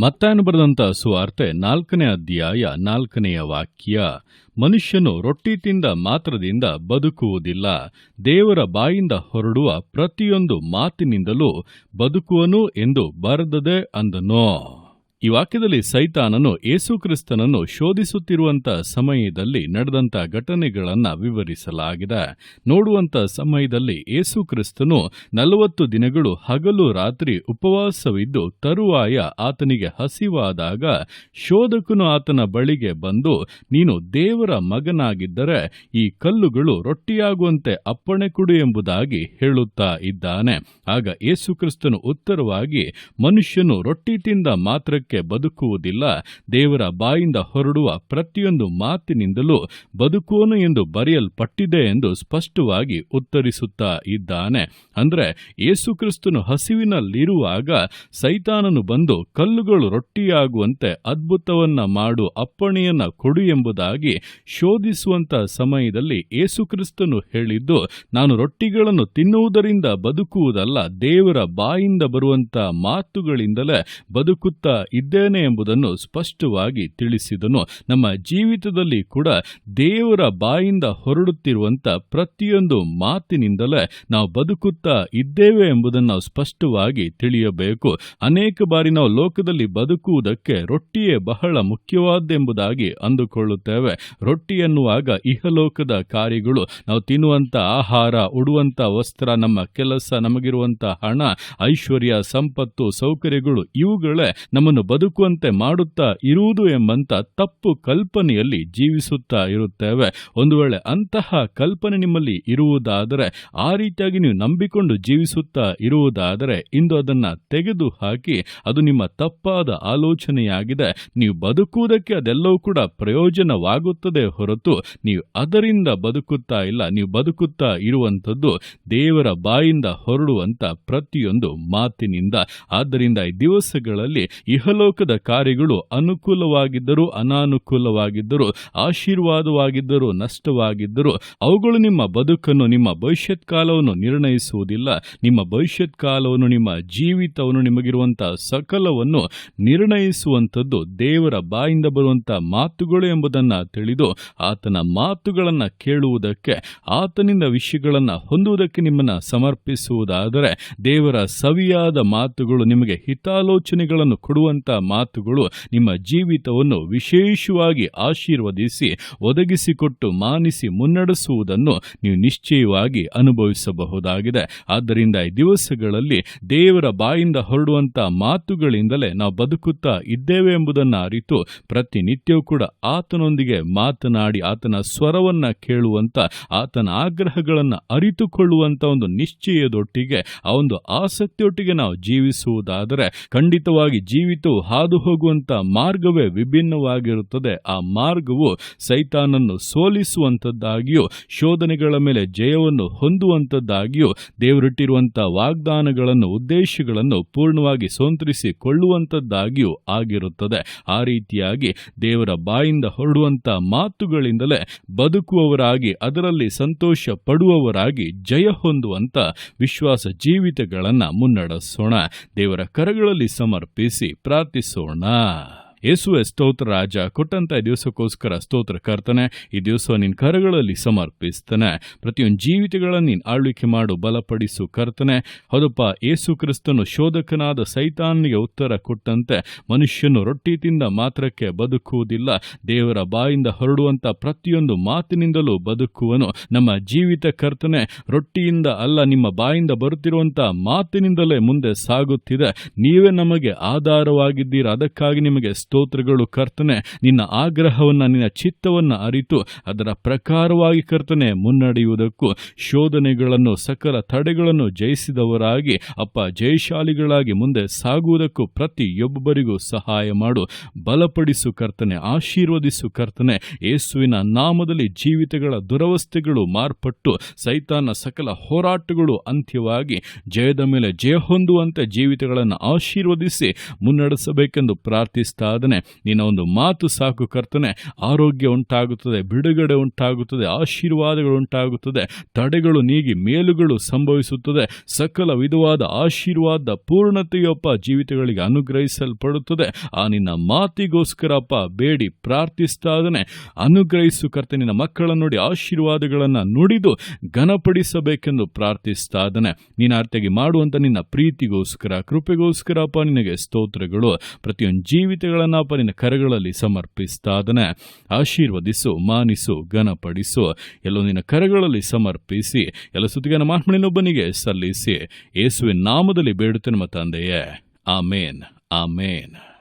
ಮತ್ತಾಯನು ಬರೆದಂಥ ಸುವಾರ್ತೆ ನಾಲ್ಕನೇ ಅಧ್ಯಾಯ ನಾಲ್ಕನೆಯ ವಾಕ್ಯ, ಮನುಷ್ಯನು ರೊಟ್ಟಿ ತಿಂದ ಮಾತ್ರದಿಂದ ಬದುಕುವುದಿಲ್ಲ, ದೇವರ ಬಾಯಿಂದ ಹೊರಡುವ ಪ್ರತಿಯೊಂದು ಮಾತಿನಿಂದಲೂ ಬದುಕುವನು ಎಂದು ಬರೆದದೆ ಅಂದನು? ಈ ವಾಕ್ಯದಲ್ಲಿ ಸೈತಾನನು ಯೇಸುಕ್ರಿಸ್ತನನ್ನು ಶೋಧಿಸುತ್ತಿರುವಂತ ಸಮಯದಲ್ಲಿ ನಡೆದಂತ ಘಟನೆಗಳನ್ನು ವಿವರಿಸಲಾಗಿದೆ. ನೋಡುವಂತ ಸಮಯದಲ್ಲಿ ಯೇಸುಕ್ರಿಸ್ತನು ನಲವತ್ತು ದಿನಗಳು ಹಗಲು ರಾತ್ರಿ ಉಪವಾಸವಿದ್ದು ತರುವಾಯ ಆತನಿಗೆ ಹಸಿವಾದಾಗ ಶೋಧಕನು ಆತನ ಬಳಿಗೆ ಬಂದು, ನೀನು ದೇವರ ಮಗನಾಗಿದ್ದರೆ ಈ ಕಲ್ಲುಗಳು ರೊಟ್ಟಿಯಾಗುವಂತೆ ಅಪ್ಪಣೆ ಕೊಡು ಎಂಬುದಾಗಿ ಹೇಳುತ್ತಾ ಇದ್ದಾನೆ. ಆಗ ಯೇಸುಕ್ರಿಸ್ತನು ಉತ್ತರವಾಗಿ, ಮನುಷ್ಯನು ರೊಟ್ಟಿ ತಿಂದ ಮಾತ್ರಕ್ಕೆ ಬದುಕುವುದಿಲ್ಲ. ದೇವರ ಬಾಯಿಂದ ಹೊರಡುವ ಪ್ರತಿಯೊಂದು ಮಾತಿನಿಂದಲೂ ಬದುಕುವನು ಎಂದು ಬರೆಯಲ್ಪಟ್ಟಿದೆ ಎಂದು ಸ್ಪಷ್ಟವಾಗಿ ಉತ್ತರಿಸುತ್ತಾ ಇದ್ದಾನೆ. ಅಂದ್ರೆ ಯೇಸುಕ್ರಿಸ್ತನು ಹಸಿವಿನಲ್ಲಿರುವಾಗ ಸೈತಾನನು ಬಂದು ಕಲ್ಲುಗಳು ರೊಟ್ಟಿಯಾಗುವಂತೆ ಅದ್ಭುತವನ್ನ ಮಾಡು ಅಪ್ಪಣೆಯನ್ನ ಕೊಡು ಎಂಬುದಾಗಿ ಶೋಧಿಸುವಂತ ಸಮಯದಲ್ಲಿ ಯೇಸುಕ್ರಿಸ್ತನು ಹೇಳಿದ್ದು, ನಾನು ರೊಟ್ಟಿಗಳನ್ನು ತಿನ್ನುವುದರಿಂದ ಬದುಕುವುದಲ್ಲ, ದೇವರ ಬಾಯಿಂದ ಬರುವಂತ ಮಾತುಗಳಿಂದಲೇ ಬದುಕುತ್ತಾ ಇದ್ದೇನೆ ಎಂಬುದನ್ನು ಸ್ಪಷ್ಟವಾಗಿ ತಿಳಿಸಿದನು. ನಮ್ಮ ಜೀವಿತದಲ್ಲಿ ಕೂಡ ದೇವರ ಬಾಯಿಂದ ಹೊರಡುತ್ತಿರುವಂತ ಪ್ರತಿಯೊಂದು ಮಾತಿನಿಂದಲೇ ನಾವು ಬದುಕುತ್ತಾ ಇದ್ದೇವೆ ಎಂಬುದನ್ನು ಸ್ಪಷ್ಟವಾಗಿ ತಿಳಿಯಬೇಕು. ಅನೇಕ ಬಾರಿ ನಾವು ಲೋಕದಲ್ಲಿ ಬದುಕುವುದಕ್ಕೆ ರೊಟ್ಟಿಯೇ ಬಹಳ ಮುಖ್ಯವಾದ್ದೆಂಬುದಾಗಿ ಅಂದುಕೊಳ್ಳುತ್ತೇವೆ. ರೊಟ್ಟಿ ಎನ್ನುವಾಗ ಇಹಲೋಕದ ಕಾರ್ಯಗಳು. ನಾವು ತಿನ್ನುವಂತ ಆಹಾರ ಉಡುವಂಥ ವಸ್ತ್ರ, ನಮ್ಮ ಕೆಲಸ ನಮಗಿರುವಂಥ ಹಣ, ಐಶ್ವರ್ಯ, ಸಂಪತ್ತು, ಸೌಕರ್ಯಗಳು ಇವುಗಳೇ ನಮ್ಮನ್ನು ಬದುಕುವಂತೆ ಮಾಡುತ್ತಾ ಇರುವುದು ಎಂಬಂತ ತಪ್ಪು ಕಲ್ಪನೆಯಲ್ಲಿ ಜೀವಿಸುತ್ತಾ ಇರುತ್ತೇವೆ. ಒಂದು ವೇಳೆ ಅಂತಹ ಕಲ್ಪನೆ ನಿಮ್ಮಲ್ಲಿ ಇರುವುದಾದರೆ, ಆ ರೀತಿಯಾಗಿ ನೀವು ನಂಬಿಕೊಂಡು ಜೀವಿಸುತ್ತಾ ಇರುವುದಾದರೆ, ಇಂದು ಅದನ್ನ ತೆಗೆದು ಹಾಕಿ ಅದು ನಿಮ್ಮ ತಪ್ಪಾದ ಆಲೋಚನೆಯಾಗಿದೆ. ನೀವು ಬದುಕುವುದಕ್ಕೆ ಅದೆಲ್ಲವೂ ಕೂಡ ಪ್ರಯೋಜನವಾಗುತ್ತದೆ ಹೊರತು, ನೀವು ಅದರಿಂದ ಬದುಕುತ್ತಾ ಇಲ್ಲ. ನೀವು ಬದುಕುತ್ತಾ ಇರುವಂಥದ್ದು ದೇವರ ಬಾಯಿಂದ ಹೊರಡುವಂತ ಪ್ರತಿಯೊಂದು ಮಾತಿನಿಂದ. ಆದ್ದರಿಂದ ಈ ದಿವಸಗಳಲ್ಲಿ ಇಹಲೋಕದ ಕಾರ್ಯಗಳು ಅನುಕೂಲವಾಗಿದ್ದರೂ ಅನಾನುಕೂಲವಾಗಿದ್ದರೂ, ಆಶೀರ್ವಾದವಾಗಿದ್ದರೂ ನಷ್ಟವಾಗಿದ್ದರೂ, ಅವುಗಳು ನಿಮ್ಮ ಬದುಕನ್ನು, ನಿಮ್ಮ ಭವಿಷ್ಯತ್ ಕಾಲವನ್ನು ನಿರ್ಣಯಿಸುವುದಿಲ್ಲ. ನಿಮ್ಮ ಭವಿಷ್ಯತ್ ಕಾಲವನ್ನು ನಿಮ್ಮ ಜೀವಿತವನ್ನು ನಿಮಗಿರುವಂತಹ ಸಕಲವನ್ನು ನಿರ್ಣಯಿಸುವಂಥದ್ದು ದೇವರ ಬಾಯಿಂದ ಬರುವಂತಹ ಮಾತುಗಳು ಎಂಬುದನ್ನ ತಿಳಿದು, ಆತನ ಮಾತುಗಳನ್ನು ಕೇಳುವುದಕ್ಕೆ, ಆತನಿಂದ ವಿಷಯಗಳನ್ನು ಹೊಂದುವುದಕ್ಕೆ ನಿಮ್ಮನ್ನ ಸಮರ್ಪಿಸುವುದಾದರೆ, ದೇವರ ಸವಿಯಾದ ಮಾತುಗಳು ನಿಮಗೆ ಹಿತಾಲೋಚನೆಗಳನ್ನು ಕೊಡುವಂತ ಮಾತುಗಳು ನಿಮ್ಮ ಜೀವಿತವನ್ನು ವಿಶೇಷವಾಗಿ ಆಶೀರ್ವದಿಸಿ, ಒದಗಿಸಿಕೊಟ್ಟು ಮಾನಿಸಿ ಮುನ್ನಡೆಸುವುದನ್ನು ನೀವು ನಿಶ್ಚಯವಾಗಿ ಅನುಭವಿಸಬಹುದಾಗಿದೆ. ಆದ್ದರಿಂದ ಈ ದಿವಸಗಳಲ್ಲಿ ದೇವರ ಬಾಯಿಂದ ಹೊರಡುವಂತ ಮಾತುಗಳಿಂದಲೇ ನಾವು ಬದುಕುತ್ತಾ ಇದ್ದೇವೆ ಎಂಬುದನ್ನು ಅರಿತು ಪ್ರತಿನಿತ್ಯವೂ ಕೂಡ ಆತನೊಂದಿಗೆ ಮಾತನಾಡಿ, ಆತನ ಸ್ವರವನ್ನ ಕೇಳುವಂತ, ಆತನ ಆಗ್ರಹಗಳನ್ನು ಅರಿತುಕೊಳ್ಳುವಂತ ಒಂದು ನಿಶ್ಚಯದೊಟ್ಟಿಗೆ, ಆ ಒಂದು ಆಸಕ್ತಿಯೊಟ್ಟಿಗೆ ನಾವು ಜೀವಿಸುವುದಾದರೆ ಖಂಡಿತವಾಗಿ ಜೀವಿತವು ಹಾದು ಹೋಗುವಂತ ಮಾರ್ಗವೇ ವಿಭಿನ್ನವಾಗಿರುತ್ತದೆ. ಆ ಮಾರ್ಗವು ಸೈತಾನನ್ನು ಸೋಲಿಸುವಂತದ್ದಾಗಿಯೂ, ಶೋಧನೆಗಳ ಮೇಲೆ ಜಯವನ್ನು ಹೊಂದುವಂತದ್ದಾಗಿಯೂ ದೇವರಿಟ್ಟಿರುವಂತಹ ವಾಗ್ದಾನಗಳನ್ನು, ಉದ್ದೇಶಗಳನ್ನು ಪೂರ್ಣವಾಗಿ ಸೋಂತರಿಸಿಕೊಳ್ಳುವಂತದ್ದಾಗಿಯೂ ಆಗಿರುತ್ತದೆ. ಆ ರೀತಿಯಾಗಿ ದೇವರ ಬಾಯಿಂದ ಹೊರಡುವಂತ ಮಾತುಗಳಿಂದಲೇ ಬದುಕುವವರಾಗಿ, ಅದರಲ್ಲಿ ಸಂತೋಷ ಪಡುವವರಾಗಿ ಜಯ ಹೊಂದುವಂತ ವಿಶ್ವಾಸ ಜೀವಿತಗಳನ್ನ ಮುನ್ನಡೆಸೋಣ. ದೇವರ ಕರಗಳಲ್ಲಿ ಸಮರ್ಪಿಸಿ পিছু না ಯೇಸುವೆ ಸ್ತೋತ್ರ ರಾಜ, ಕೊಟ್ಟಂತ ದಿವಸಕ್ಕೋಸ್ಕರ ಸ್ತೋತ್ರ ಕರ್ತನೆ, ಈ ದಿವಸ ನಿನ್ನ ಕರಗಳಲ್ಲಿ ಸಮರ್ಪಿಸ್ತಾನೆ. ಪ್ರತಿಯೊಂದು ಜೀವಿತಗಳನ್ನು ನೀನು ಆಳ್ವಿಕೆ ಮಾಡು, ಬಲಪಡಿಸು ಕರ್ತನೆ. ಹೌದಪ್ಪ, ಯೇಸು ಕ್ರಿಸ್ತನು ಶೋಧಕನಾದ ಸೈತಾನಿಗೆ ಉತ್ತರ ಕೊಟ್ಟಂತೆ ಮನುಷ್ಯನು ರೊಟ್ಟಿ ತಿಂದ ಮಾತ್ರಕ್ಕೆ ಬದುಕುವುದಿಲ್ಲ. ದೇವರ ಬಾಯಿಂದ ಹೊರಡುವಂತ ಪ್ರತಿಯೊಂದು ಮಾತಿನಿಂದಲೂ ಬದುಕುವನು. ನಮ್ಮ ಜೀವಿತ ಕರ್ತನೆ ರೊಟ್ಟಿಯಿಂದ ಅಲ್ಲ, ನಿಮ್ಮ ಬಾಯಿಂದ ಬರುತ್ತಿರುವಂತ ಮಾತಿನಿಂದಲೇ ಮುಂದೆ ಸಾಗುತ್ತಿದೆ. ನೀವೇ ನಮಗೆ ಆಧಾರವಾಗಿದ್ದೀರಾ? ಅದಕ್ಕಾಗಿ ನಿಮಗೆ ಸ್ತೋತ್ರಗಳು ಕರ್ತನೆ, ನಿನ್ನ ಆಗ್ರಹವನ್ನು, ನಿನ್ನ ಚಿತ್ತವನ್ನು ಅರಿತು ಅದರ ಪ್ರಕಾರವಾಗಿ ಕರ್ತನೆ ಮುನ್ನಡೆಯುವುದಕ್ಕೂ ಶೋಧನೆಗಳನ್ನು, ಸಕಲ ತಡೆಗಳನ್ನು ಜಯಿಸಿದವರಾಗಿ, ಅಪ್ಪ ಜಯಶಾಲಿಗಳಾಗಿ ಮುಂದೆ ಸಾಗುವುದಕ್ಕೂ ಪ್ರತಿಯೊಬ್ಬರಿಗೂ ಸಹಾಯ ಮಾಡು. ಬಲಪಡಿಸು ಕರ್ತನೆ, ಆಶೀರ್ವದಿಸು ಕರ್ತನೆ, ಯೇಸುವಿನ ನಾಮದಲ್ಲಿ ಜೀವಿತಗಳ ದುರವಸ್ಥೆಗಳು ಮಾರ್ಪಟ್ಟು ಸೈತಾನ ಸಕಲ ಹೋರಾಟಗಳು ಅಂತ್ಯವಾಗಿ ಜಯದ ಮೇಲೆ ಜಯ ಹೊಂದುವಂತೆ ಜೀವಿತಗಳನ್ನು ಆಶೀರ್ವದಿಸಿ ಮುನ್ನಡೆಸಬೇಕೆಂದು ಪ್ರಾರ್ಥಿಸ್ತಾ ಇದ್ದಾದನೆ ನಿನ್ನ ಒಂದು ಮಾತು ಸಾಕು ಕರ್ತನೆ. ಆರೋಗ್ಯ ಉಂಟಾಗುತ್ತದೆ, ಬಿಡುಗಡೆ ಉಂಟಾಗುತ್ತದೆ, ಆಶೀರ್ವಾದಗಳು ಉಂಟಾಗುತ್ತದೆ. ತಡೆಗಳು ನೀಗಿ ಮೇಲುಗಳು ಸಂಭವಿಸುತ್ತದೆ. ಸಕಲ ವಿಧವಾದ ಆಶೀರ್ವಾದ ಪೂರ್ಣತೆಯೊಪ್ಪ ಜೀವಿತಗಳಿಗೆ ಅನುಗ್ರಹಿಸಲ್ಪಡುತ್ತದೆ. ಆ ನಿನ್ನ ಮಾತಿಗೋಸ್ಕರಪ್ಪ ಬೇಡಿ ಪ್ರಾರ್ಥಿಸ್ತಾದನೆ ಅನುಗ್ರಹಿಸು ಕರ್ತ ನಿನ್ನ ಮಕ್ಕಳನ್ನು ನೋಡಿ ಆಶೀರ್ವಾದಗಳನ್ನು ನುಡಿದು ಘನಪಡಿಸಬೇಕೆಂದು ಪ್ರಾರ್ಥಿಸ್ತಾದನೆ ನೀನು ಅರ್ಥಗೆ ಮಾಡುವಂಥ ನಿನ್ನ ಪ್ರೀತಿಗೋಸ್ಕರ ಕೃಪೆಗೋಸ್ಕರಪ್ಪ ನಿನಗೆ ಸ್ತೋತ್ರಗಳು. ಪ್ರತಿಯೊಂದು ಜೀವಿತಗಳನ್ನಪ್ಪ ನಿನ್ನ ಕರಗಳಲ್ಲಿ ಸಮರ್ಪಿಸ್ತಾದನೆ ಆಶೀರ್ವದಿಸು, ಮಾನಿಸು, ಘನಪಡಿಸು. ಎಲ್ಲೋ ನಿನ್ನ ಕರಗಳಲ್ಲಿ ಸಮರ್ಪಿಸಿ, ಎಲ್ಲ ಸುತ್ತಿಗನ ಮಾತ್ಮಣಿನೊಬ್ಬನಿಗೆ ಸಲ್ಲಿಸಿ. ಯೇಸುವಿನ ನಾಮದಲ್ಲಿ ಬೇಡುತ್ತೇನೆ ನಮ್ಮ ತಂದೆಯೇ. ಆಮೇನ್ ಆಮೇನ್.